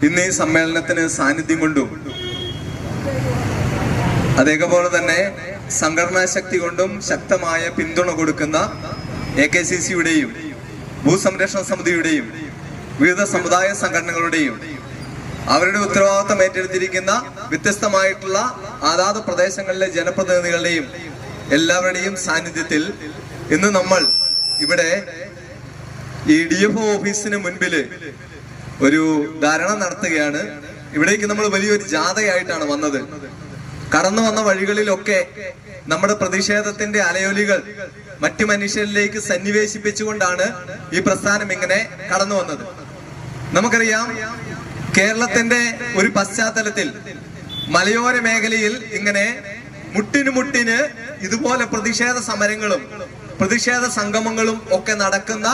ഇന്ന് ഈ സമ്മേളനത്തിന് സാന്നിധ്യം കൊണ്ടും അതേപോലെ തന്നെ സംഘടനാ ശക്തി കൊണ്ടും ശക്തമായ പിന്തുണ കൊടുക്കുന്ന എ കെ സി സിയുടെയും ഭൂസംരക്ഷണ സമിതിയുടെയും വിവിധ സമുദായ സംഘടനകളുടെയും അവരുടെ ഉത്തരവാദിത്തം ഏറ്റെടുത്തിരിക്കുന്ന വ്യത്യസ്തമായിട്ടുള്ള അതാത് പ്രദേശങ്ങളിലെ ജനപ്രതിനിധികളുടെയും എല്ലാവരുടെയും സാന്നിധ്യത്തിൽ ഇന്ന് നമ്മൾ ഇവിടെ ഈ ഡി എഫ് ഓഫീസിന് മുൻപിൽ ഒരു ധാരണ നടത്തുകയാണ്. ഇവിടേക്ക് നമ്മൾ വലിയൊരു ജാഥയായിട്ടാണ് വന്നത്. കടന്നു വന്ന വഴികളിലൊക്കെ നമ്മുടെ പ്രതിഷേധത്തിന്റെ അലയൊലികൾ മറ്റു മനുഷ്യരിലേക്ക് സന്നിവേശിപ്പിച്ചുകൊണ്ടാണ് ഈ പ്രസ്ഥാനം ഇങ്ങനെ കടന്നു വന്നത്. നമുക്കറിയാം കേരളത്തിന്റെ ഒരു പശ്ചാത്തലത്തിൽ മലയോര മേഖലയിൽ ഇങ്ങനെ മുട്ടിന് മുട്ടിന് ഇതുപോലെ പ്രതിഷേധ സമരങ്ങളും പ്രതിഷേധ സംഗമങ്ങളും ഒക്കെ നടക്കുന്ന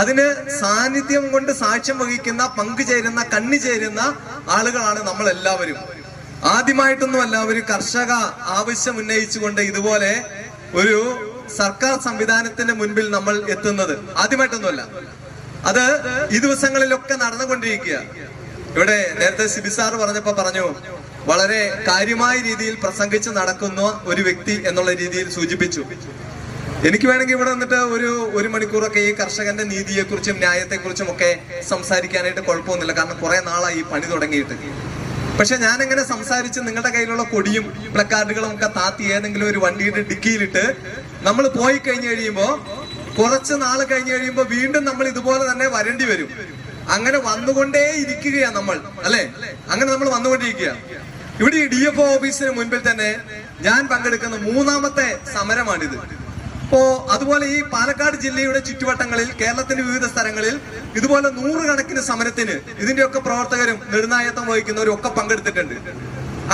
അതിന് സാന്നിധ്യം കൊണ്ട് സാക്ഷ്യം വഹിക്കുന്ന പങ്കുചേരുന്ന കണ്ണുചേരുന്ന ആളുകളാണ് നമ്മൾ എല്ലാവരും ആദ്യമായിട്ടൊന്നും ഒരു കർഷക ആവശ്യം ഉന്നയിച്ചുകൊണ്ട് ഇതുപോലെ ഒരു സർക്കാർ സംവിധാനത്തിന്റെ മുൻപിൽ നമ്മൾ എത്തുന്നത്. ആദ്യമായിട്ടൊന്നുമല്ല. അത് ഈ ദിവസങ്ങളിലൊക്കെ നടന്നുകൊണ്ടിരിക്കുക. ഇവിടെ നേരത്തെ സിബി സാർ പറഞ്ഞപ്പോ പറഞ്ഞു വളരെ കാര്യമായ രീതിയിൽ പ്രസംഗിച്ച് നടക്കുന്ന ഒരു വ്യക്തി എന്നുള്ള രീതിയിൽ സൂചിപ്പിച്ചു. എനിക്ക് വേണമെങ്കിൽ ഇവിടെ വന്നിട്ട് ഒരു ഒരു മണിക്കൂറൊക്കെ ഈ കർഷകന്റെ നീതിയെക്കുറിച്ചും ന്യായത്തെക്കുറിച്ചും ഒക്കെ സംസാരിക്കാനായിട്ട് കുഴപ്പമൊന്നുമില്ല. കാരണം കുറെ നാളായി ഈ പണി തുടങ്ങിയിട്ട്. പക്ഷെ ഞാൻ എങ്ങനെ സംസാരിച്ച് നിങ്ങളുടെ കയ്യിലുള്ള കൊടിയും പ്ലക്കാർഡുകളും ഒക്കെ താത്തി ഏതെങ്കിലും ഒരു വണ്ടിയുടെ ഡിക്കിയിലിട്ട് നമ്മൾ പോയി കഴിഞ്ഞു കഴിയുമ്പോൾ കുറച്ച് നാൾ കഴിഞ്ഞു കഴിയുമ്പോൾ വീണ്ടും നമ്മൾ ഇതുപോലെ തന്നെ വരേണ്ടി വരും. അങ്ങനെ വന്നുകൊണ്ടേ ഇരിക്കുകയാണ് നമ്മൾ അല്ലെ? അങ്ങനെ നമ്മൾ വന്നുകൊണ്ടിരിക്കുക ഇവിടെ ഈ ഡി എഫ് ഓഫീസിന് മുൻപിൽ തന്നെ ഞാൻ പങ്കെടുക്കുന്ന മൂന്നാമത്തെ സമരമാണിത്. അപ്പോ അതുപോലെ ഈ പാലക്കാട് ജില്ലയുടെ ചുറ്റുവട്ടങ്ങളിൽ കേരളത്തിന്റെ വിവിധ സ്ഥലങ്ങളിൽ ഇതുപോലെ നൂറുകണക്കിന് സമരത്തിന് ഇതിന്റെയൊക്കെ പ്രവർത്തകരും നെടുനായത്വം വഹിക്കുന്നവരും ഒക്കെ പങ്കെടുത്തിട്ടുണ്ട്.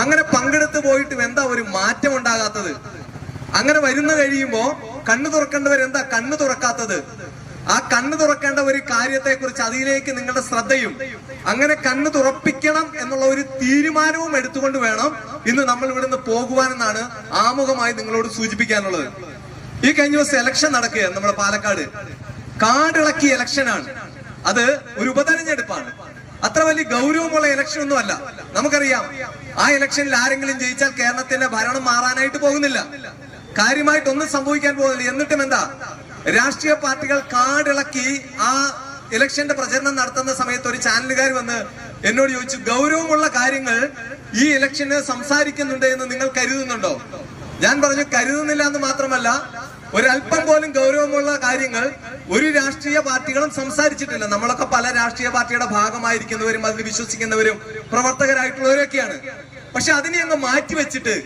അങ്ങനെ പങ്കെടുത്ത് പോയിട്ടും എന്താ ഒരു മാറ്റം ഉണ്ടാകാത്തത്? അങ്ങനെ വരുന്ന കഴിയുമ്പോ കണ്ണു തുറക്കേണ്ടവരെന്താ കണ്ണു തുറക്കാത്തത്? ആ കണ്ണു തുറക്കേണ്ട ഒരു കാര്യത്തെ കുറിച്ച് അതിലേക്ക് നിങ്ങളുടെ ശ്രദ്ധയും അങ്ങനെ കണ്ണു തുറപ്പിക്കണം എന്നുള്ള ഒരു തീരുമാനവും എടുത്തുകൊണ്ട് വേണം ഇന്ന് നമ്മൾ ഇവിടുന്ന് പോകുവാനെന്നാണ് ആമുഖമായി നിങ്ങളോട് സൂചിപ്പിക്കാനുള്ളത്. ഈ കഴിഞ്ഞ ദിവസം ഇലക്ഷൻ നടക്കുകയാണ് നമ്മുടെ പാലക്കാട്. കാടിളക്കി ആണ്. അത് ഒരു ഉപതെരഞ്ഞെടുപ്പാണ്. അത്ര വലിയ ഗൗരവമുള്ള ഇലക്ഷൻ ഒന്നും അല്ല. നമുക്കറിയാം ആ ഇലക്ഷനിൽ ആരെങ്കിലും ജയിച്ചാൽ കേരളത്തിന്റെ ഭരണം മാറാനായിട്ട് പോകുന്നില്ല. കാര്യമായിട്ട് കാര്യമായിട്ടൊന്നും സംഭവിക്കാൻ പോകുന്നില്ല. എന്നിട്ടും എന്താ? രാഷ്ട്രീയ പാർട്ടികൾ കാടിളക്കി ആ ഇലക്ഷന്റെ പ്രചരണം നടത്തുന്ന സമയത്ത് ഒരു ചാനലുകാർ വന്ന് എന്നോട് ചോദിച്ചു ഗൗരവമുള്ള കാര്യങ്ങൾ ഈ ഇലക്ഷന് സംസാരിക്കുന്നുണ്ട് എന്ന് നിങ്ങൾ കരുതുന്നുണ്ടോ? ഞാൻ പറഞ്ഞു കരുതുന്നില്ല എന്ന് മാത്രമല്ല ഒരല്പം പോലും ഗൗരവമുള്ള കാര്യങ്ങൾ ഒരു രാഷ്ട്രീയ പാർട്ടികളും സംസാരിച്ചിട്ടില്ല. നമ്മളൊക്കെ പല രാഷ്ട്രീയ പാർട്ടിയുടെ ഭാഗമായിരിക്കുന്നവരും അതിൽ വിശ്വസിക്കുന്നവരും പ്രവർത്തകരായിട്ടുള്ളവരൊക്കെയാണ്. പക്ഷെ അതിനെ അങ്ങ് മാറ്റി വെച്ചിട്ട്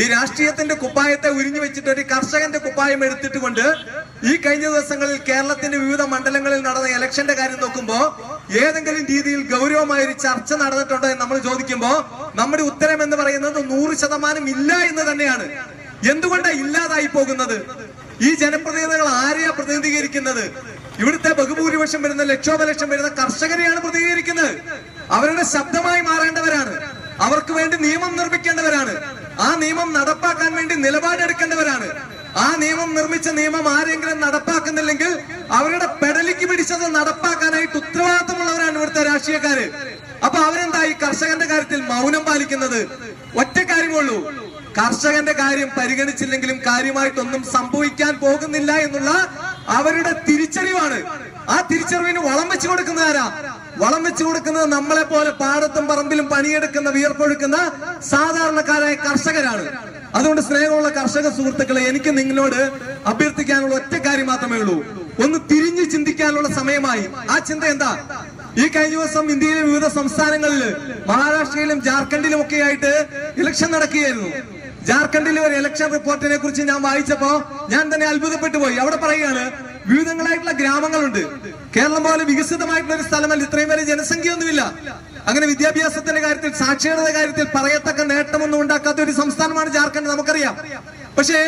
ഈ രാഷ്ട്രീയത്തിന്റെ കുപ്പായത്തെ ഉരിഞ്ഞു വെച്ചിട്ട് ഒരു കർഷകന്റെ കുപ്പായം എടുത്തിട്ട് കൊണ്ട് ഈ കഴിഞ്ഞ ദിവസങ്ങളിൽ കേരളത്തിന്റെ വിവിധ മണ്ഡലങ്ങളിൽ നടന്ന ഇലക്ഷന്റെ കാര്യം നോക്കുമ്പോൾ ഏതെങ്കിലും രീതിയിൽ ഗൗരവമായ ഒരു ചർച്ച നടന്നിട്ടുണ്ടോ എന്ന് നമ്മൾ ചോദിക്കുമ്പോൾ നമ്മുടെ ഉത്തരം എന്ന് പറയുന്നത് നൂറ് ശതമാനം ഇല്ല എന്ന് തന്നെയാണ്. എന്തുകൊണ്ടാണ് ഇല്ലാതായി പോകുന്നത്? ഈ ജനപ്രതിനിധികൾ ആരെയാ പ്രതിനിധീകരിക്കുന്നത്? ഇവിടുത്തെ ബഹുഭൂരിപക്ഷം വരുന്ന ലക്ഷോപലക്ഷം വരുന്ന കർഷകരെയാണ് പ്രതിനിധീകരിക്കുന്നത്. അവരുടെ ശബ്ദമായി മാറേണ്ടവരാണ്. അവർക്ക് വേണ്ടി നിയമം നിർമ്മിക്കേണ്ടവരാണ്. ആ നിയമം നടപ്പാക്കാൻ വേണ്ടി നിലപാടെടുക്കേണ്ടവരാണ്. ആ നിയമം നിർമ്മിച്ച നിയമം ആരെങ്കിലും നടപ്പാക്കുന്നില്ലെങ്കിൽ അവരുടെ പെടലിക്ക് പിടിച്ചത് നടപ്പാക്കാനായിട്ട് ഉത്തരവാദിത്തമുള്ളവരാണ് ഇവിടുത്തെ രാഷ്ട്രീയക്കാര്. അപ്പൊ അവരെന്താ ഈ കർഷകന്റെ കാര്യത്തിൽ മൗനം പാലിക്കുന്നത്? ഒറ്റ കാര്യമുള്ളൂ കർഷകന്റെ കാര്യം പരിഗണിച്ചില്ലെങ്കിലും കാര്യമായിട്ടൊന്നും സംഭവിക്കാൻ പോകുന്നില്ല എന്നുള്ള അവരുടെ തിരിച്ചറിവാണ്. ആ തിരിച്ചറിവിന് വളം വെച്ചു കൊടുക്കുന്നത് ആരാ? വളം വെച്ചു കൊടുക്കുന്നത് നമ്മളെ പോലെ പാടത്തും പറമ്പിലും പണിയെടുക്കുന്ന വിയർപ്പൊഴുക്കുന്ന സാധാരണക്കാരായ കർഷകരാണ്. അതുകൊണ്ട് സ്നേഹമുള്ള കർഷക സുഹൃത്തുക്കളെ എനിക്ക് നിങ്ങളോട് അഭ്യർത്ഥിക്കാനുള്ള ഒറ്റ കാര്യം മാത്രമേ ഉള്ളൂ. ഒന്ന് തിരിഞ്ഞു ചിന്തിക്കാനുള്ള സമയമായി. ആ ചിന്ത എന്താ? ഈ കഴിഞ്ഞ ദിവസം ഇന്ത്യയിലെ വിവിധ സംസ്ഥാനങ്ങളിൽ മഹാരാഷ്ട്രയിലും ജാർഖണ്ഡിലും ഒക്കെ ആയിട്ട് ഇലക്ഷൻ നടക്കുകയായിരുന്നു. ജാർഖണ്ഡിലെ ഒരു ഇലക്ഷൻ റിപ്പോർട്ടിനെ കുറിച്ച് ഞാൻ വായിച്ചപ്പോ ഞാൻ തന്നെ അത്ഭുതപ്പെട്ടു പോയി. അവിടെ പറയുകയാണ് വിവിധങ്ങളായിട്ടുള്ള ഗ്രാമങ്ങളുണ്ട്. കേരളം പോലെ വികസിതമായിട്ടുള്ള ഒരു സ്ഥലമല്ല ഇത്രയും വരെ ജനസംഖ്യയൊന്നുമില്ല. അങ്ങനെ വിദ്യാഭ്യാസത്തിന്റെ കാര്യത്തിൽ സാക്ഷരത കാര്യത്തിൽ പറയത്തക്ക നേട്ടമൊന്നും ഉണ്ടാക്കാത്ത ഒരു സംസ്ഥാനമാണ് ജാർഖണ്ഡ് നമുക്കറിയാം. പക്ഷേ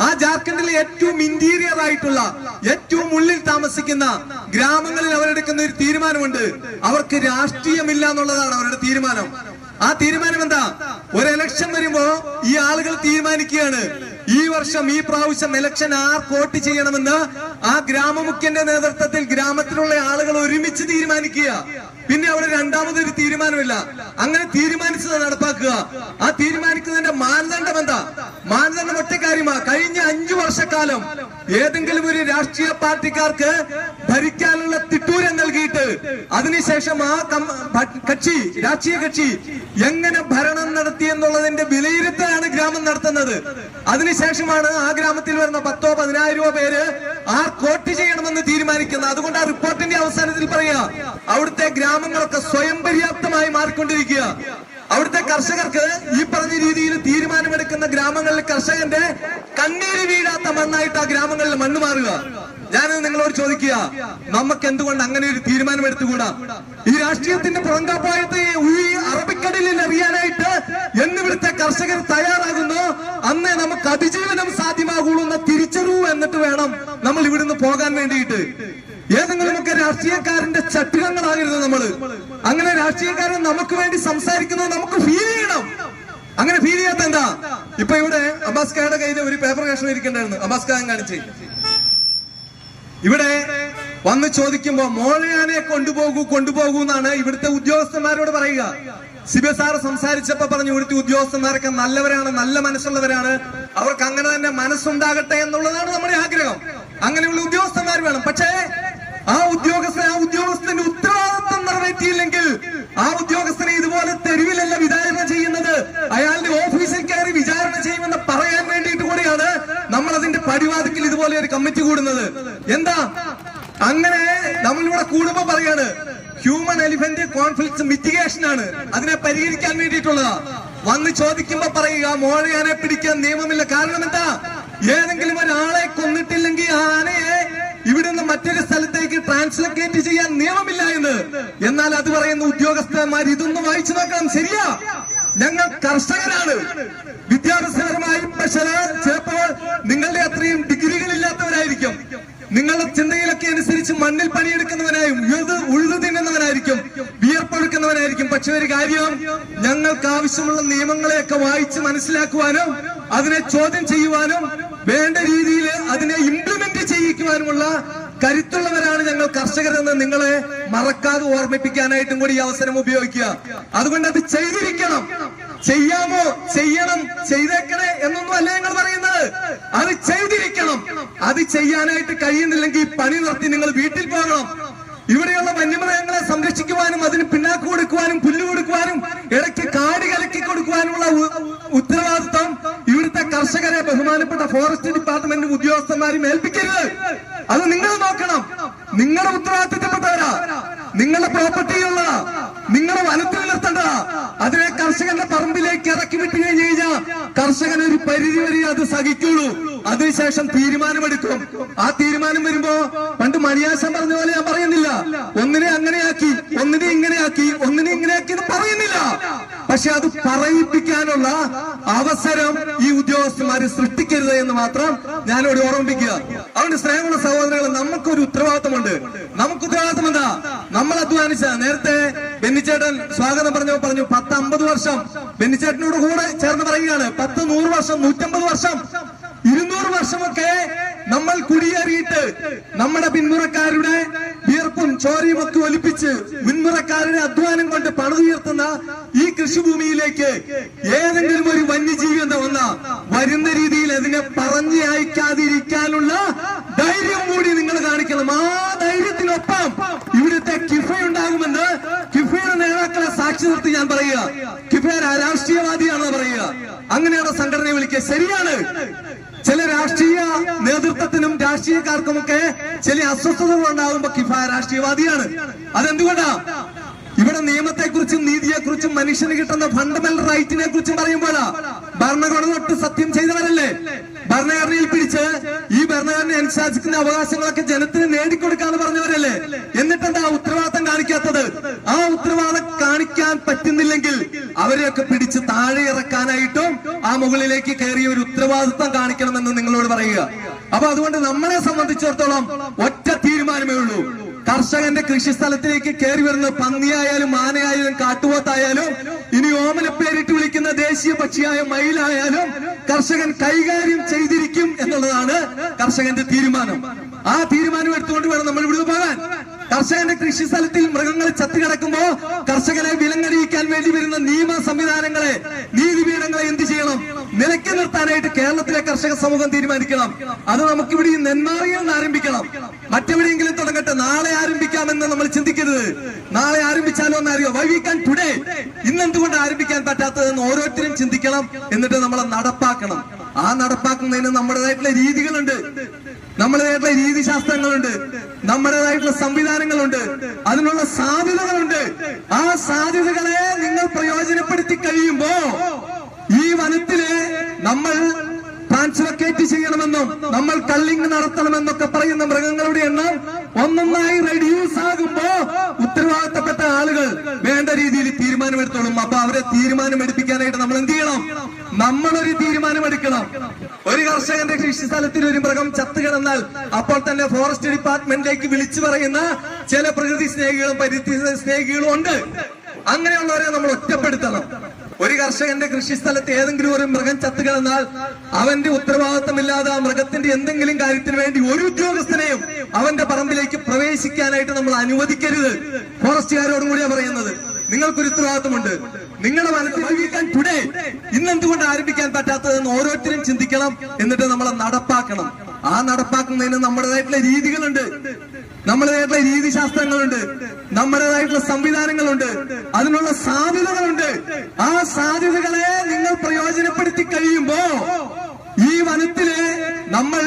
ആ ജാർഖണ്ഡിലെ ഏറ്റവും ഇന്റീരിയർ ആയിട്ടുള്ള ഏറ്റവും ഉള്ളിൽ താമസിക്കുന്ന ഗ്രാമങ്ങളിൽ അവരെടുക്കുന്ന ഒരു തീരുമാനമുണ്ട്. അവർക്ക് രാഷ്ട്രീയമില്ല എന്നുള്ളതാണ് അവരുടെ തീരുമാനം. ആ തീരുമാനം എന്താ? ഒരു എലക്ഷൻ വരുമ്പോ ഈ ആളുകൾ തീരുമാനിക്കുകയാണ്. ഈ വർഷം ഈ പ്രാവശ്യം ഇലക്ഷൻ ആർ വോട്ട് ചെയ്യണമെന്ന് ആ ഗ്രാമമുഖ്യന്റെ നേതൃത്വത്തിൽ ഗ്രാമത്തിലുള്ള ആളുകൾ ഒരുമിച്ച് തീരുമാനിക്കുക. പിന്നെ അവിടെ രണ്ടാമതൊരു തീരുമാനമില്ല. അങ്ങനെ തീരുമാനിച്ചത് നടപ്പാക്കുക. ആ തീരുമാനിക്കുന്നതിന്റെ മാനദണ്ഡം എന്താ? മാനദണ്ഡം ഒറ്റ കാര്യമാ കഴിഞ്ഞ അഞ്ചു വർഷക്കാലം ഏതെങ്കിലും ഒരു രാഷ്ട്രീയ പാർട്ടിക്കാർക്ക് ഭരിക്കാനുള്ള അതിനുശേഷം ആ കക്ഷി രാഷ്ട്രീയ കക്ഷി എങ്ങനെ ഭരണം നടത്തി എന്നുള്ളതിന്റെ വിലയിരുത്തലാണ് ഗ്രാമം നടത്തുന്നത്. അതിനുശേഷമാണ് ആ ഗ്രാമത്തിൽ വരുന്ന പത്തോ പതിനായിരമോ പേര് ആർ കോട്ട് ചെയ്യണമെന്ന് തീരുമാനിക്കുന്നത്. അതുകൊണ്ട് ആ റിപ്പോർട്ടിന്റെ അവസാനത്തിൽ പറയുക അവിടുത്തെ ഗ്രാമങ്ങളൊക്കെ സ്വയം പര്യാപ്തമായി മാറിക്കൊണ്ടിരിക്കുക. അവിടുത്തെ കർഷകർക്ക് ഈ പറഞ്ഞ രീതിയിൽ തീരുമാനമെടുക്കുന്ന ഗ്രാമങ്ങളിൽ കർഷകന്റെ കണ്ണീര് വീഴാത്ത മണ്ണായിട്ട് ആ ഗ്രാമങ്ങളിൽ മണ്ണ് മാറുക. ഞാനത് നിങ്ങളോട് ചോദിക്കുക. നമുക്ക് എന്തുകൊണ്ട് അങ്ങനെ ഒരു തീരുമാനം എടുത്തുകൂടാ ഈ രാഷ്ട്രീയത്തിന്റെ പുറങ്കാപ്പായത്തെ ഈ അറബിക്കടലിൽ എറിയാനായിട്ട് എന്നിവിടുത്തെ കർഷകർ തയ്യാറാകുന്നു. അന്നേ നമുക്ക് അതിജീവനം സാധ്യമാകുള്ളൂ എന്ന തിരിച്ചറിവ് എന്നിട്ട് വേണം നമ്മൾ ഇവിടുന്ന് പോകാൻ വേണ്ടിയിട്ട്. ഏതെങ്കിലുമൊക്കെ രാഷ്ട്രീയക്കാരന്റെ ചട്ടുകങ്ങളാകരുത് നമ്മൾ. അങ്ങനെ രാഷ്ട്രീയക്കാരൻ നമുക്ക് വേണ്ടി സംസാരിക്കുന്നത് നമുക്ക് ഫീൽ ചെയ്യണം. അങ്ങനെ ഫീൽ ചെയ്യാത്ത എന്താ? ഇപ്പൊ ഇവിടെ അബാസ്കായുടെ കയ്യിൽ ഒരു പേപ്പർ കഷ്ണം ഇരിക്കണ്ടായിരുന്നു അബാസ്കാരൻ കാണിച്ച് ഇവിടെ വന്ന് ചോദിക്കുമ്പോ മോളയാനെ കൊണ്ടുപോകൂ കൊണ്ടുപോകൂ എന്നാണ് ഇവിടുത്തെ ഉദ്യോഗസ്ഥന്മാരോട് പറയുക. സിബി സാറ് സംസാരിച്ചപ്പോ പറഞ്ഞു ഇവിടുത്തെ ഉദ്യോഗസ്ഥന്മാരൊക്കെ നല്ലവരാണ് നല്ല മനസ്സുള്ളവരാണ്. അവർക്ക് അങ്ങനെ തന്നെ മനസ്സുണ്ടാകട്ടെ എന്നുള്ളതാണ് നമ്മുടെ ആഗ്രഹം. അങ്ങനെയുള്ള ഉദ്യോഗസ്ഥന്മാർ വേണം. പക്ഷേ ആ ഉദ്യോഗസ്ഥൻ ആ ഉദ്യോഗസ്ഥന്റെ ഉത്തരവാദിത്വം നിറവേറ്റിയില്ലെങ്കിൽ ആ ഉദ്യോഗസ്ഥനെ ഇതുപോലെ തെരുവിലല്ല വിചാരണ ചെയ്യുന്നത്. അയാളുടെ ഓഫീസിൽ കയറി വിചാരണ ചെയ്യുമെന്ന് പറയാൻ വേണ്ടിയിട്ട് കൂടിയാണ് നമ്മൾ അതിന്റെ പടിവാതിക്കൽ ഇതുപോലെ ഒരു കമ്മിറ്റി കൂടുന്നത്. എന്താ? അങ്ങനെ നമ്മളിവിടെ കൂടുമ്പോ പറയാണ് ഹ്യൂമൻ എലിഫന്റ് കോൺഫ്ലിക്ട് മിറ്റിഗേഷൻ ആണ്. അതിനെ പരിഹരിക്കാൻ വേണ്ടിയിട്ടുള്ളതാ. വന്ന് ചോദിക്കുമ്പോ പറയുക മോഴയാനെ പിടിക്കാൻ നിയമമില്ല. കാരണം എന്താ? ഏതെങ്കിലും ഒരാളെ കൊന്നിട്ടില്ലെങ്കിൽ ആ ആനയെ ഇവിടുന്ന് മറ്റൊരു സ്ഥലത്തേക്ക് ട്രാൻസ്ലൊക്കേറ്റ് ചെയ്യാൻ നിയമമില്ല എന്ന്. എന്നാൽ അത് പറയുന്ന ഉദ്യോഗസ്ഥന്മാർ ഇതൊന്ന് വായിച്ചു നോക്കണം. ശരിയാ? ഞങ്ങൾ കർഷകരാണ്. വിദ്യാഭ്യാസപരമായി പക്ഷേ ചിലപ്പോൾ നിങ്ങളുടെ അത്രയും ഡിഗ്രികൾ ഇല്ലാത്തവരായിരിക്കും. നിങ്ങളുടെ ചിന്തയിലൊക്കെ അനുസരിച്ച് മണ്ണിൽ പണിയെടുക്കുന്നവനായും ഉഴുത് ഉഴുതു തിന്നുന്നവനായിരിക്കും വിയർപ്പൊഴുക്കുന്നവനായിരിക്കും. പക്ഷെ ഒരു കാര്യം ഞങ്ങൾക്ക് ആവശ്യമുള്ള നിയമങ്ങളെയൊക്കെ വായിച്ച് മനസ്സിലാക്കുവാനും അതിനെ ചോദ്യം ചെയ്യുവാനും വേണ്ട രീതിയിൽ അതിനെ ഇംപ്ലിമെന്റ് ചെയ്യിക്കുവാനുമുള്ള കരുത്തുള്ളവരാണ് ഞങ്ങൾ കർഷകരെന്ന് നിങ്ങളെ മറക്കാതെ ഓർമ്മിപ്പിക്കാനായിട്ടും കൂടി ഈ അവസരം ഉപയോഗിക്കുക. അതുകൊണ്ട് അത് ചെയ്തിരിക്കണം. ചെയ്യാമോ? ചെയ്യണം. ചെയ്തേക്കണേ എന്നൊന്നും അല്ല ഞങ്ങൾ പറയുന്നത്. അത് ചെയ്തിരിക്കണം. അത് ചെയ്യാനായിട്ട് കഴിയുന്നില്ലെങ്കിൽ പണി നിർത്തി നിങ്ങൾ വീട്ടിൽ പോകണം. ഇവിടെയുള്ള വന്യമൃഗങ്ങളെ സംരക്ഷിക്കുവാനും അതിന് പിന്നാക്ക് കൊടുക്കുവാനും പുല്ല് കൊടുക്കുവാനും ഇടയ്ക്ക് കാട് കലക്കി കൊടുക്കുവാനുമുള്ള ഉത്തരവാദിത്വം ഇവിടുത്തെ കർഷകരെ ബഹുമാനപ്പെട്ട ഫോറസ്റ്റ് ഡിപ്പാർട്ട്മെന്റ് ഉദ്യോഗസ്ഥന്മാരും ഏൽപ്പിക്കരുത്. അത് നിങ്ങൾ നോക്കണം. നിങ്ങളുടെ ഉത്തരവാദിത്തപ്പെട്ടവരാ. നിങ്ങളുടെ പ്രോപ്പർട്ടിയുള്ള നിങ്ങളുടെ വനത്തിൽ നിർത്തേണ്ടതാ അതിനെ കർഷകന്റെ പറമ്പിലേക്ക് ഇറക്കി വിട്ടു കഴിഞ്ഞു കഴിഞ്ഞാൽ കർഷകൻ ഒരു പരിധി വരെ അത് സഹിക്കുള്ളൂ. അതിനുശേഷം തീരുമാനമെടുക്കും. ആ തീരുമാനം വരുമ്പോ പണ്ട് മണിയാശം പറഞ്ഞ പോലെ ഞാൻ പറയുന്നില്ല. ഒന്നിനെ അങ്ങനെയാക്കി ഇങ്ങനെയാക്കി ഒന്നിനെ ഇങ്ങനെയാക്കി എന്ന് പറയുന്നില്ല. പക്ഷെ അത് പറയിപ്പിക്കാനുള്ള അവസരം ഈ ഉദ്യോഗസ്ഥന്മാര് സൃഷ്ടിക്കരുത് എന്ന് മാത്രം ഞാനിവിടെ ഓർമ്മിപ്പിക്കുക. അതുകൊണ്ട് സ്നേഹമുള്ള സഹോദരങ്ങൾ നമുക്കൊരു ഉത്തരവാദിത്തമുണ്ട് നമുക്ക് ഉത്തരവാദിത്തം എന്താ? നമ്മൾ അധ്വാനിച്ച നേരത്തെ ബെന്നിച്ചേട്ടൻ സ്വാഗതം പറഞ്ഞു പറഞ്ഞു പത്ത് അമ്പത് വർഷം. ബെന്നിച്ചേട്ടനോട് കൂടെ ചേർന്ന് പറയുകയാണ് പത്ത് നൂറ് വർഷം നൂറ്റമ്പത് വർഷം. ഇരുന്നൂറ് വർഷമൊക്കെ നമ്മൾ കുടിയേറിയിട്ട് നമ്മുടെ പിന്മുറക്കാരുടെ വിയർപ്പും ചോരയും ഒക്കെ ഒലിപ്പിച്ച് മുൻമുറക്കാരുടെ അധ്വാനം കൊണ്ട് പണിതുയർത്തുന്ന ഈ കൃഷിഭൂമിയിലേക്ക് ഏതെങ്കിലും ഒരു വന്യജീവി എന്ന് വന്ന വരുന്ന രീതിയിൽ അതിനെ പറഞ്ഞു അയക്കാതിരിക്കാനുള്ള ധൈര്യം കൂടി നിങ്ങൾ കാണിക്കണം. ആ ധൈര്യത്തിനൊപ്പം ഇവിടുത്തെ കിഫയുണ്ടാകുമെന്ന് കിഫയുടെ നേതാക്കളെ സാക്ഷി നിർത്തി ഞാൻ പറയുക. കിഫ രാഷ്ട്രീയവാദിയാണെന്ന് പറയുക. അങ്ങനെയാണ് സംഘടനയെ വിളിക്കുക. ശരിയാണ്. ചില രാഷ്ട്രീയ നേതൃത്വത്തിനും രാഷ്ട്രീയക്കാർക്കുമൊക്കെ ചില അസ്വസ്ഥതകൾ ഉണ്ടാകുമ്പോ കിഫ രാഷ്ട്രീയവാദിയാണ്. അതെന്തുകൊണ്ടാ? ഇവിടെ നിയമത്തെക്കുറിച്ചും നീതിയെക്കുറിച്ചും മനുഷ്യന് കിട്ടുന്ന ഫണ്ടമെന്റൽ റൈറ്റിനെ കുറിച്ചും പറയുമ്പോഴാ ഭരണഘടന തൊട്ട് സത്യം ചെയ്തവരല്ലേ? ഭരണഘടനയിൽ പിടിച്ച് ഈ ഭരണഘടന അനുശാസിക്കുന്ന അവകാശങ്ങളൊക്കെ ജനത്തിന് നേടിക്കൊടുക്കാന്ന് പറഞ്ഞവരല്ലേ? എന്നിട്ടെന്താ ഉത്തരവാദിത്തം കാണിക്കാത്തത്? ആ ഉത്തരവാദിത്തം കാണിക്കാൻ പറ്റുന്നില്ലെങ്കിൽ അവരെയൊക്കെ പിടിച്ച് താഴെ ഇറക്കാനായിട്ടും ആ മുകളിലേക്ക് കയറിയ ഒരു ഉത്തരവാദിത്തം കാണിക്കണമെന്ന് നിങ്ങളോട് പറയുക. അപ്പൊ അതുകൊണ്ട് നമ്മളെ സംബന്ധിച്ചിടത്തോളം ഒറ്റ തീരുമാനമേ ഉള്ളൂ. കർഷകന്റെ കൃഷിസ്ഥലത്തിലേക്ക് കയറി വരുന്ന പന്നിയായാലും മാനയായാലും കാട്ടുപോത്തായാലും ഇനി ഓമന പേരിട്ട് വിളിക്കുന്ന ദേശീയ പക്ഷിയായ മയിലായാലും കർഷകൻ കൈകാര്യം ചെയ്തിരിക്കും എന്നുള്ളതാണ് കർഷകന്റെ തീരുമാനം. ആ തീരുമാനം എടുത്തുകൊണ്ട് വേണം നമ്മൾ ഇവിടെ പോകാൻ. കർഷകന്റെ കൃഷി സ്ഥലത്തിൽ മൃഗങ്ങൾ ചത്തുകിടക്കുമ്പോ കർഷകനെ വിലങ്ങടിയിക്കാൻ വേണ്ടി വരുന്ന നിയമ സംവിധാനങ്ങളെ നീതിപീഠങ്ങളെ എന്ത് ചെയ്യണം? നിലയ്ക്ക് നിർത്താനായിട്ട് കേരളത്തിലെ കർഷക സമൂഹം തീരുമാനിക്കണം. അത് നമുക്ക് ഇവിടെ നെന്മാറിയിൽ ആരംഭിക്കണം. മറ്റെവിടെയെങ്കിലും തുടങ്ങട്ടെ. നാളെ ആരംഭിക്കാമെന്ന് നമ്മൾ ചിന്തിക്കരുത്. നാളെ ആരംഭിച്ചാലോ എന്നറിയോ? വൈ വി കാൻ ടുഡേ ഇന്ന് എന്തുകൊണ്ട് ആരംഭിക്കാൻ പറ്റാത്തതെന്ന് ഓരോരുത്തരും ചിന്തിക്കണം. എന്നിട്ട് നമ്മളെ നടപ്പാക്കണം. ആ നടപ്പാക്കുന്നതിന് നമ്മുടേതായിട്ടുള്ള രീതികളുണ്ട്. നമ്മുടേതായിട്ടുള്ള രീതിശാസ്ത്രങ്ങളുണ്ട്. നമ്മുടേതായിട്ടുള്ള സംവിധാനങ്ങളുണ്ട്. അതിനുള്ള സാധ്യതകളുണ്ട്. ആ സാധ്യതകളെ നിങ്ങൾ പ്രയോജനപ്പെടുത്തി കഴിയുമ്പോ ഈ വനത്തിൽ നമ്മൾ ട്രാൻസ്ലൊക്കേറ്റ് ചെയ്യണമെന്നും നമ്മൾ കള്ളിങ് നടത്തണമെന്നൊക്കെ പറയുന്ന മൃഗങ്ങളുടെ എണ്ണം ഒന്നൊന്നായി റെഡ്യൂസ് ആകുമ്പോ ഉത്തരവാദിത്തപ്പെട്ട ആളുകൾ വേണ്ട രീതിയിൽ തീരുമാനമെടുത്തോളും. അപ്പൊ അവരെ തീരുമാനമെടുപ്പിക്കാനായിട്ട് നമ്മൾ എന്ത് ചെയ്യണം? നമ്മളൊരു തീരുമാനമെടുക്കണം. കർഷകന്റെ കൃഷി സ്ഥലത്തിൽ ഒരു മൃഗം ചത്തു കിടന്നാൽ അപ്പോൾ തന്നെ ഫോറസ്റ്റ് ഡിപ്പാർട്ട്മെന്റിലേക്ക് വിളിച്ചു പറയുന്ന ചില പ്രകൃതി സ്നേഹികളും പരിസ്ഥിതി സ്നേഹികളും ഉണ്ട്. അങ്ങനെയുള്ളവരെ നമ്മൾ ഒറ്റപ്പെടുത്തണം. ഒരു കർഷകന്റെ കൃഷി സ്ഥലത്ത് ഏതെങ്കിലും ഒരു മൃഗം ചത്തു കിടന്നാൽ അവന്റെ ഉത്തരവാദിത്തമില്ലാതെ ആ മൃഗത്തിന്റെ എന്തെങ്കിലും കാര്യത്തിന് വേണ്ടി ഒരു ഉദ്യോഗസ്ഥനെയും അവന്റെ പറമ്പിലേക്ക് പ്രവേശിക്കാനായിട്ട് നമ്മൾ അനുവദിക്കരുത്. ഫോറസ്റ്റുകാരോടും കൂടിയാണ് പറയുന്നത്. നിങ്ങൾക്കൊരു ഉത്തരവാദിത്തമുണ്ട്. നിങ്ങളുടെ വനത്തിൽ ജീവിക്കാൻ ടുഡേ ഇന്ന് എന്തുകൊണ്ട് ആരംഭിക്കാൻ പറ്റാത്തതെന്ന് ഓരോരുത്തരും ചിന്തിക്കണം എന്നിട്ട് നമ്മളെ നടപ്പാക്കണം. ആ നടപ്പാക്കുന്നതിന് നമ്മുടേതായിട്ടുള്ള രീതികളുണ്ട്. നമ്മുടേതായിട്ടുള്ള രീതിശാസ്ത്രങ്ങളുണ്ട്. നമ്മുടേതായിട്ടുള്ള സംവിധാനങ്ങളുണ്ട്. അതിനുള്ള സാധ്യതകളുണ്ട്. ആ സാധ്യതകളെ നിങ്ങൾ പ്രയോജനപ്പെടുത്തി കഴിയുമ്പോ ഈ വനത്തിൽ നമ്മൾ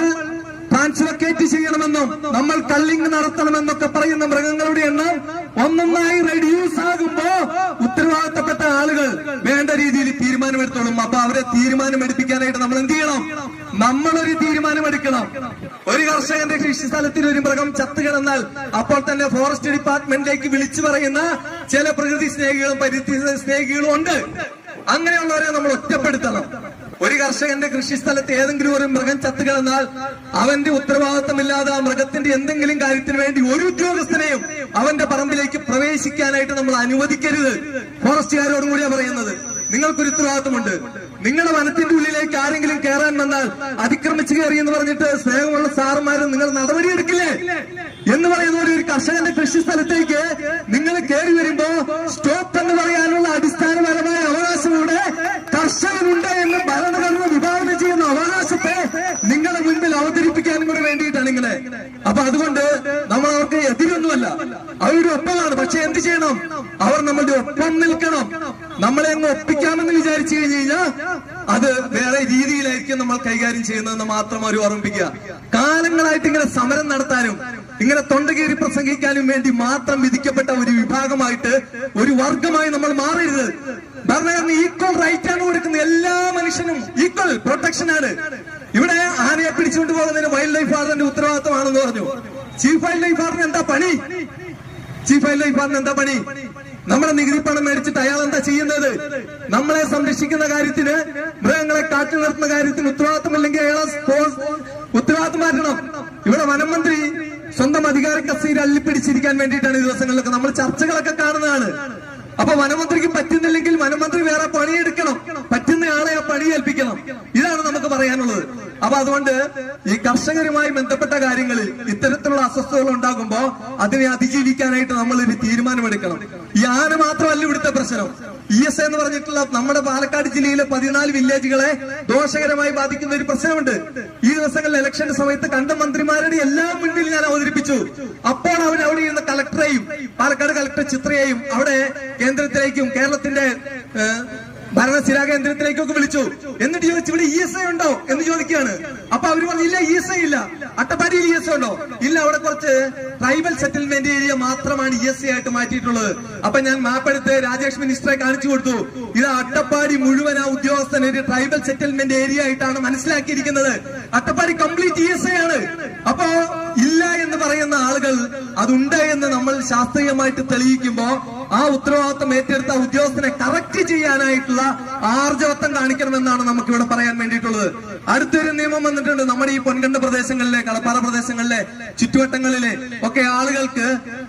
ട്രാൻസ്ലൊക്കേറ്റ് ചെയ്യണമെന്നും നമ്മൾ കള്ളിങ് നടത്തണമെന്നൊക്കെ പറയുന്ന മൃഗങ്ങളുടെ എണ്ണം ഒന്നൊന്നായി റെഡ്യൂസ് ആകുമ്പോ ഉത്തരവാദിത്തപ്പെട്ട ആളുകൾ വേണ്ട രീതിയിൽ തീരുമാനമെടുത്തോളും. അപ്പൊ അവരെ തീരുമാനമെടുപ്പിക്കാനായിട്ട് നമ്മൾ എന്ത് ചെയ്യണം? നമ്മളൊരു തീരുമാനമെടുക്കണം. ഒരു കർഷകന്റെ കൃഷി സ്ഥലത്തിൽ ഒരു മൃഗം ചത്തു കിടന്നാൽ അപ്പോൾ തന്നെ ഫോറസ്റ്റ് ഡിപ്പാർട്ട്മെന്റിലേക്ക് വിളിച്ചു പറയുന്ന ചില പ്രകൃതി സ്നേഹികളും പരിസ്ഥിതി സ്നേഹികളും ഉണ്ട്. അങ്ങനെയുള്ളവരെ നമ്മൾ ഒറ്റപ്പെടുത്തണം. ഒരു കർഷകന്റെ കൃഷി സ്ഥലത്ത് ഏതെങ്കിലും ഒരു മൃഗം ചത്തു കിടന്നാൽ അവന്റെ ഉത്തരവാദിത്തമില്ലാതെ ആ മൃഗത്തിന്റെ എന്തെങ്കിലും കാര്യത്തിന് വേണ്ടി ഒരു ഉദ്യോഗസ്ഥനെയും അവന്റെ പറമ്പിലേക്ക് പ്രവേശിക്കാനായിട്ട് നമ്മൾ അനുവദിക്കരുത്. ഫോറസ്റ്റുകാരോടും കൂടിയാ പറയുന്നത്. നിങ്ങൾക്കൊരു ഉത്തരവാദിത്തമുണ്ട്. നിങ്ങളുടെ വനത്തിന്റെ ഉള്ളിലേക്ക് ആരെങ്കിലും കയറാൻ വന്നാൽ അതിക്രമിച്ചു കയറി എന്ന് പറഞ്ഞിട്ട് സ്നേഹമുള്ള സാറുമാരും നിങ്ങൾ നടപടിയെടുക്കില്ലേ? എന്ന് പറയുന്ന ഒരു കർഷകന്റെ കൃഷി സ്ഥലത്തേക്ക് നിങ്ങൾ കയറി വരുമ്പോ സ്റ്റോപ്പ് എന്ന് പറയാനുള്ള അടിസ്ഥാനപരമായ അപ്പൊ അതുകൊണ്ട് നമ്മൾ അവർക്ക് എതിരൊന്നുമല്ല. അവരുടെ ഒപ്പമാണ്. പക്ഷെ എന്ത് ചെയ്യണം? അവർ നമ്മളുടെ ഒപ്പം നിൽക്കണം. നമ്മളെ അങ്ങ് ഒപ്പിക്കാമെന്ന് വിചാരിച്ചു കഴിഞ്ഞു കഴിഞ്ഞാൽ അത് വേറെ രീതിയിലായിരിക്കും നമ്മൾ കൈകാര്യം ചെയ്യുന്നതെന്ന് മാത്രം അവർ ഓർമ്മിപ്പിക്കുക. കാലങ്ങളായിട്ട് ഇങ്ങനെ സമരം നടത്താനും ഇങ്ങനെ തൊണ്ടകേറി പ്രസംഗിക്കാനും വേണ്ടി മാത്രം വിധിക്കപ്പെട്ട ഒരു വിഭാഗമായിട്ട് ഒരു വർഗമായി നമ്മൾ മാറരുത്. ഭരണഘടന ഈക്വൽ റൈറ്റ് ആണ് കൊടുക്കുന്നത്. എല്ലാ മനുഷ്യനും ഈക്വൽ പ്രൊട്ടക്ഷൻ ആണ് ഇവിടെ ആനയെ പിടിച്ചുകൊണ്ട് പോകുന്നതിന് വൈൽഡ് ലൈഫ് വാർഡന്റെ ഉത്തരവാദിത്തമാണെന്ന് പറഞ്ഞു ചീഫ് വൈൽഡ് ലൈഫ് എന്താ പണി? ചീഫ് വൈൽഡ് ലൈഫ് എന്താ പണി? നമ്മുടെ നികുതി പണം മേടിച്ചിട്ട് അയാൾ എന്താ ചെയ്യുന്നത്? നമ്മളെ സംരക്ഷിക്കുന്ന കാര്യത്തിന് മൃഗങ്ങളെ കാറ്റു നിർത്തുന്ന കാര്യത്തിന് ഉത്തരവാദിത്തമില്ലെങ്കിൽ അയാളെ ഉത്തരവാദിത്വം മാറ്റണം ഇവിടെ വനം മന്ത്രി സ്വന്തം അധികാര കസേര അള്ളിപ്പിടിച്ചിരിക്കാൻ വേണ്ടിയിട്ടാണ് ഈ ദിവസങ്ങളിലൊക്കെ നമ്മൾ ചർച്ചകളൊക്കെ കാണുന്നതാണ്. അപ്പൊ വനമന്ത്രിക്ക് പറ്റുന്നില്ലെങ്കിൽ വനമന്ത്രി വേറെ പണിയെടുക്കണം. പറ്റുന്ന ആളെ ആ പണി ഏൽപ്പിക്കണം. ഇതാണ് നമുക്ക് പറയാനുള്ളത്. അപ്പൊ അതുകൊണ്ട് ഈ കർഷകരുമായി ബന്ധപ്പെട്ട കാര്യങ്ങളിൽ ഇത്തരത്തിലുള്ള അസ്വസ്ഥതകൾ ഉണ്ടാകുമ്പോ അതിനെ അതിജീവിക്കാനായിട്ട് നമ്മൾ ഒരു തീരുമാനമെടുക്കണം. ഈ ആന മാത്രമല്ല ഇവിടുത്തെ പ്രശ്നം. ഇ എസ് എന്ന് പറഞ്ഞിട്ടുള്ള നമ്മുടെ പാലക്കാട് ജില്ലയിലെ പതിനാല് വില്ലേജുകളെ ദോഷകരമായി ബാധിക്കുന്ന ഒരു പ്രശ്നമുണ്ട്. ഈ ദിവസങ്ങളിൽ ഇലക്ഷന്റെ സമയത്ത് കണ്ട മന്ത്രിമാരുടെ എല്ലാം മുന്നിൽ ഞാൻ അവതരിപ്പിച്ചു. അപ്പോൾ അവർ അവിടെ ഇരുന്ന കളക്ടറെയും പാലക്കാട് കളക്ടർ ചിത്രയെയും അവിടെ കേന്ദ്രത്തിലേക്കും കേരളത്തിന്റെ ഭരണസ്ഥിരാ കേന്ദ്രത്തിലേക്കൊക്കെ വിളിച്ചു. എന്നിട്ട് ചോദിച്ചു ഇവിടെ ഇ എസ് ഐ ഉണ്ടോ? എന്ന് ചോദിക്കുകയാണ്. അപ്പൊ അവർ പറഞ്ഞു ഇല്ല ഇ എസ് ഐ ഇല്ല. അട്ടപ്പാടിയിൽ ഇ എസ് ഉണ്ടോ? ഇല്ല അവിടെ കുറച്ച് ട്രൈബൽ സെറ്റിൽമെന്റ് ഏരിയ മാത്രമാണ് ഇ എസ് ഐ ആയിട്ട് മാറ്റിയിട്ടുള്ളത്. അപ്പൊ ഞാൻ മാപ്പ് എടുത്ത് രാജേഷ് മിനിസ്റ്ററെ കാണിച്ചു കൊടുത്തു. ഇത് അട്ടപ്പാടി മുഴുവൻ ആ ഉദ്യോഗസ്ഥൻ ഒരു ട്രൈബൽ സെറ്റിൽമെന്റ് ഏരിയ ആയിട്ടാണ് മനസ്സിലാക്കിയിരിക്കുന്നത്. Attappadi complete E S I ആണ്. അപ്പോ ഇല്ല എന്ന് പറയുന്ന ആളുകൾ അതുണ്ട് എന്ന് നമ്മൾ ശാസ്ത്രീയമായിട്ട് തെളിയിക്കുമ്പോ ആ ഉത്തരവാദിത്വം ഏറ്റെടുത്ത ഉദ്യോഗസ്ഥനെ കറക്റ്റ് ചെയ്യാനായിട്ടുള്ള ആർജവത്വം കാണിക്കണമെന്നാണ് നമുക്ക് ഇവിടെ പറയാൻ വേണ്ടിയിട്ടുള്ളത്. അടുത്തൊരു നിയമം വന്നിട്ടുണ്ട് നമ്മുടെ ഈ പൊൻകണ്ട പ്രദേശങ്ങളിലെ കളപ്പാറ പ്രദേശങ്ങളിലെ ചുറ്റുവട്ടങ്ങളിലെ ഒക്കെ ആളുകൾക്ക്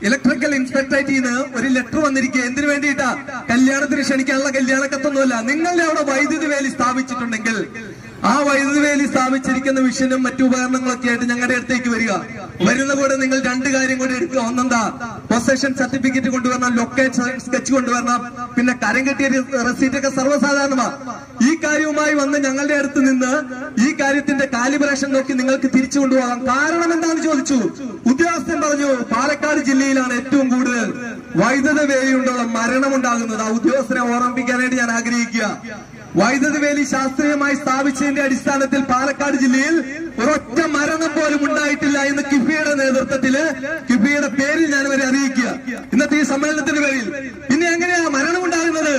ഇലക്ട്രിക്കൽ ഇൻസ്പെക്ടറേറ്റിൽ നിന്ന് ഒരു ലെറ്റർ വന്നിരിക്കുക. എന്തിനു വേണ്ടിയിട്ടാ? കല്യാണത്തിന് ക്ഷണിക്കാനുള്ള കല്യാണക്കത്തൊന്നുമല്ല. നിങ്ങളുടെ അവിടെ വൈദ്യുതി വേലി സ്ഥാപിച്ചിട്ടുണ്ടെങ്കിൽ ആ വൈദ്യുതി വേലി സ്ഥാപിച്ചിരിക്കുന്ന മിഷനും മറ്റു ഉപകരണങ്ങളൊക്കെ ആയിട്ട് ഞങ്ങളുടെ അടുത്തേക്ക് വരിക. വരുന്ന കൂടെ നിങ്ങൾ രണ്ട് കാര്യം കൂടി എടുക്കുക. ഒന്നെന്താ? പൊസഷൻ സർട്ടിഫിക്കറ്റ് കൊണ്ടുവരണം ലൊക്കേഷൻ സ്കെച്ച് കൊണ്ടുവരണം പിന്നെ കരം കെട്ടിയ റെസീറ്റ് ഒക്കെ സർവസാധാരണമാണ് ഈ കാര്യവുമായി വന്ന് ഞങ്ങളുടെ അടുത്ത് നിന്ന് ഈ കാര്യത്തിന്റെ കാലിബ്രേഷൻ നോക്കി നിങ്ങൾക്ക് തിരിച്ചു കൊണ്ടുപോകാം. കാരണം എന്താണെന്ന് ചോദിച്ചു? ഉദ്യോഗസ്ഥൻ പറഞ്ഞു പാലക്കാട് ജില്ലയിലാണ് ഏറ്റവും കൂടുതൽ വൈദ്യുത വേലിയുണ്ടുള്ള മരണം ഉണ്ടാകുന്നത് ആ ഉദ്യോഗസ്ഥനെ ഓർമ്മിപ്പിക്കാനായിട്ട് ഞാൻ ആഗ്രഹിക്കുക. വൈദ്യുതി വേലി ശാസ്ത്രീയമായി സ്ഥാപിച്ചതിന്റെ അടിസ്ഥാനത്തിൽ പാലക്കാട് ജില്ലയിൽ ഒരൊറ്റ മരണം പോലും ഉണ്ടായിട്ടില്ല എന്ന് കിഫിയുടെ നേതൃത്വത്തിൽ കിഫിയുടെ പേരിൽ ഞാൻ വരെ അറിയിക്കുക. ഇന്നത്തെ ഈ സമ്മേളനത്തിന് പേരിൽ. പിന്നെ എങ്ങനെയാണ് മരണമുണ്ടാകുന്നത്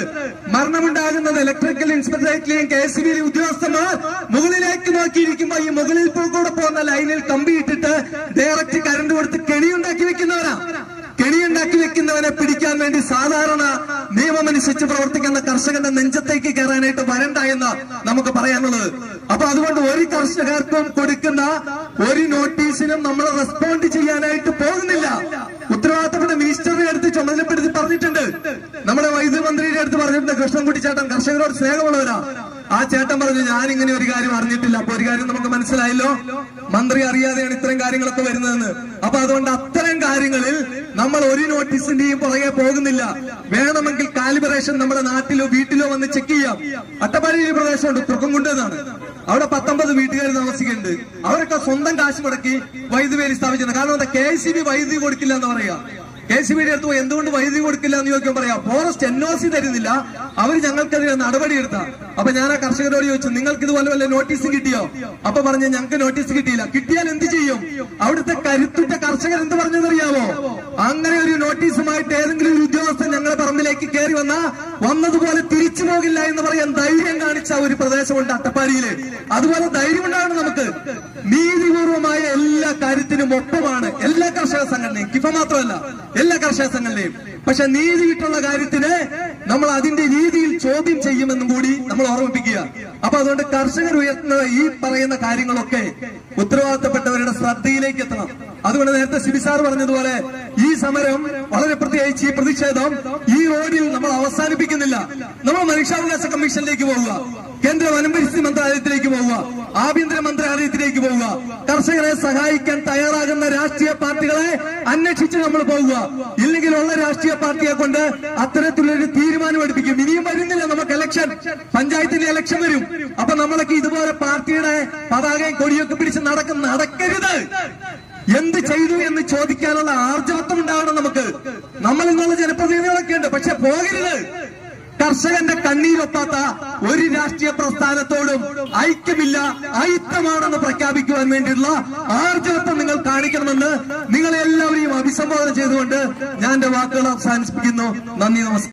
മരണമുണ്ടാകുന്നത് ഇലക്ട്രിക്കൽ ഇൻസ്പെക്ടറേറ്റിലെയും കെ എസ് ബിയിലെയും ഉദ്യോഗസ്ഥന്മാർ മുകളിലേക്ക് നോക്കിയിരിക്കുമ്പോ ഈ മുകളിൽ കൂടെ പോകുന്ന ലൈനിൽ കമ്പി ഇട്ടിട്ട് ഡയറക്റ്റ് കരണ്ട് കൊടുത്ത് കെണിയുണ്ടാക്കി വെക്കുന്നവരാ. കെണിയുണ്ടാക്കി വെക്കുന്നവനെ പിടിക്കാൻ വേണ്ടി സാധാരണ നിയമമനുസരിച്ച് പ്രവർത്തിക്കുന്ന കർഷകന്റെ നെഞ്ചത്തേക്ക് കയറാനായിട്ട് വരണ്ട എന്ന് നമുക്ക് പറയാനുള്ളത്. അപ്പൊ അതുകൊണ്ട് ഒരു കർഷകർക്കും കൊടുക്കുന്ന ഒരു നോട്ടീസിനും നമ്മൾ റെസ്പോണ്ട് ചെയ്യാനായിട്ട് പോകുന്നില്ല. ഉത്തരവാദിത്തപ്പെട്ട മിനിസ്റ്ററുടെ അടുത്ത് ചുമതലപ്പെടുത്തി പറഞ്ഞിട്ടുണ്ട്. നമ്മുടെ വൈദ്യുതി മന്ത്രിയുടെ അടുത്ത് പറഞ്ഞിട്ടുണ്ട് കൃഷ്ണൻകുട്ടി ചേട്ടൻ കർഷകരോട് സ്നേഹമുള്ളവരാ. ആ ചേട്ടൻ പറഞ്ഞു ഞാൻ ഇങ്ങനെ ഒരു കാര്യം അറിഞ്ഞിട്ടില്ല. അപ്പൊ ഒരു കാര്യം നമുക്ക് മനസ്സിലായല്ലോ? മന്ത്രി അറിയാതെയാണ് ഇത്തരം കാര്യങ്ങളൊക്കെ വരുന്നതെന്ന്. അപ്പൊ അതുകൊണ്ട് അത്തരം കാര്യങ്ങളിൽ നമ്മൾ ഒരു നോട്ടീസിന്റെയും പുറകെ പോകുന്നില്ല. വേണമെങ്കിൽ കാലിബറേഷൻ നമ്മുടെ നാട്ടിലോ വീട്ടിലോ വന്ന് ചെക്ക് ചെയ്യാം. അട്ടപ്പാടി ഒരു പ്രദേശമുണ്ട് തുറക്കം എന്നാണ്. അവിടെ പത്തൊമ്പത് വീട്ടുകാർ താമസിക്കുന്നുണ്ട്. അവരൊക്കെ സ്വന്തം കാശ് മുടക്കി വൈദ്യുതി വേലി സ്ഥാപിച്ചിട്ടുണ്ട് കാരണം എന്താ? കെ സി ബി വൈദ്യുതി കൊടുക്കില്ല എന്ന് പറയാ കെ സി ബിയുടെ അടുത്ത് എന്തുകൊണ്ട് വൈദ്യുതി കൊടുക്കില്ല എന്ന് ചോദിക്കാൻ പറയാം ഫോറസ്റ്റ് എൻ ഒ സി തരുന്നില്ല. അവർ ഞങ്ങൾക്കെതിരെ നടപടി എടുത്ത അപ്പൊ ഞാൻ ആ കർഷകരോട് ചോദിച്ചു നിങ്ങൾക്ക് ഇതുപോലെ വല്ല നോട്ടീസ് കിട്ടിയോ? അപ്പൊ പറഞ്ഞു ഞങ്ങൾക്ക് നോട്ടീസ് കിട്ടിയില്ല. കിട്ടിയാൽ എന്ത് ചെയ്യും? അവിടുത്തെ കരുത്തുറ്റ കർഷകർ എന്ത് പറഞ്ഞതറിയാമോ അങ്ങനെ ഒരു നോട്ടീസുമായിട്ട് ഏതെങ്കിലും ഒരു ഉദ്യോഗസ്ഥൻ ഞങ്ങളുടെ പറമ്പിലേക്ക് കയറി വന്ന വന്നതുപോലെ തിരിച്ചു പോകില്ല എന്ന് പറയാൻ ധൈര്യം കാണിച്ച ഒരു പ്രദേശമുണ്ട് അട്ടപ്പാടിയിൽ. അതുപോലെ ധൈര്യം ഉണ്ടാവണം നമുക്ക്. നീതിപൂർവമായ എല്ലാ കാര്യത്തിനും ഒപ്പമാണ് എല്ലാ കർഷക സംഘടനയും. കിഫ മാത്രമല്ല എല്ലാ കർഷക സംഘടനയും. പക്ഷെ നീതി വിട്ടുള്ള കാര്യത്തിന് നമ്മൾ അതിന്റെ രീതിയിൽ ചോദ്യം ചെയ്യുമെന്നും കൂടി നമ്മൾ ഓർമ്മിപ്പിക്കുക. അപ്പൊ അതുകൊണ്ട് കർഷകർ ഉയർത്തുന്ന ഈ പറയുന്ന കാര്യങ്ങളൊക്കെ ഉത്തരവാദിത്തപ്പെട്ടവരുടെ ശ്രദ്ധയിലേക്ക് എത്തണം. അതുകൊണ്ട് നേരത്തെ സിബി സാർ പറഞ്ഞതുപോലെ ഈ സമരം വളരെ പ്രത്യേകിച്ച് ഈ പ്രതിഷേധം ഈ റോഡിൽ നമ്മൾ അവസാനിപ്പിക്കുന്നില്ല. നമ്മൾ മനുഷ്യാവകാശ കമ്മീഷനിലേക്ക് പോവുക. കേന്ദ്ര വനം പരിസ്ഥിതി മന്ത്രാലയത്തിലേക്ക് പോവുക. ആഭ്യന്തര മന്ത്രാലയത്തിലേക്ക് പോവുക. കർഷകരെ സഹായിക്കാൻ തയ്യാറാകുന്ന രാഷ്ട്രീയ പാർട്ടികളെ അന്വേഷിച്ച് നമ്മൾ പോവുക. ഇല്ലെങ്കിൽ ഉള്ള രാഷ്ട്രീയ പാർട്ടിയെ കൊണ്ട് അത്തരത്തിലൊരു തീരുമാനം എടുപ്പിക്കും. ഇനിയും വരുന്നില്ല നമുക്ക് ഇലക്ഷൻ പഞ്ചായത്തിന്റെ ഇലക്ഷൻ വരും. അപ്പൊ നമ്മളൊക്കെ ഇതുപോലെ പാർട്ടിയുടെ പതാകയും കൊടിയൊക്കെ പിടിച്ച് നടക്കും. നടക്കരുത്. എന്ത് ചെയ്തു എന്ന് ചോദിക്കാനുള്ള ആർജവത്വം ഉണ്ടാവണം നമുക്ക്. നമ്മൾ ഇന്നുള്ള ജനപ്രതിനിധികളൊക്കെ ഉണ്ട്. പക്ഷെ പോകരുത്. കർഷകന്റെ കണ്ണീരൊപ്പാത്ത ഒരു രാഷ്ട്രീയ പ്രസ്ഥാനത്തോടും ഐക്യമില്ല ഐക്യമാണെന്ന് പ്രഖ്യാപിക്കുവാൻ വേണ്ടിയുള്ള ആർജവത്വം നിങ്ങൾ കാണിക്കണമെന്ന് നിങ്ങളെ എല്ലാവരെയും അഭിസംബോധന ചെയ്തുകൊണ്ട് ഞാൻ എന്റെ വാക്കുകൾ അവസാനിപ്പിക്കുന്നു. നന്ദി നമസ്കാരം.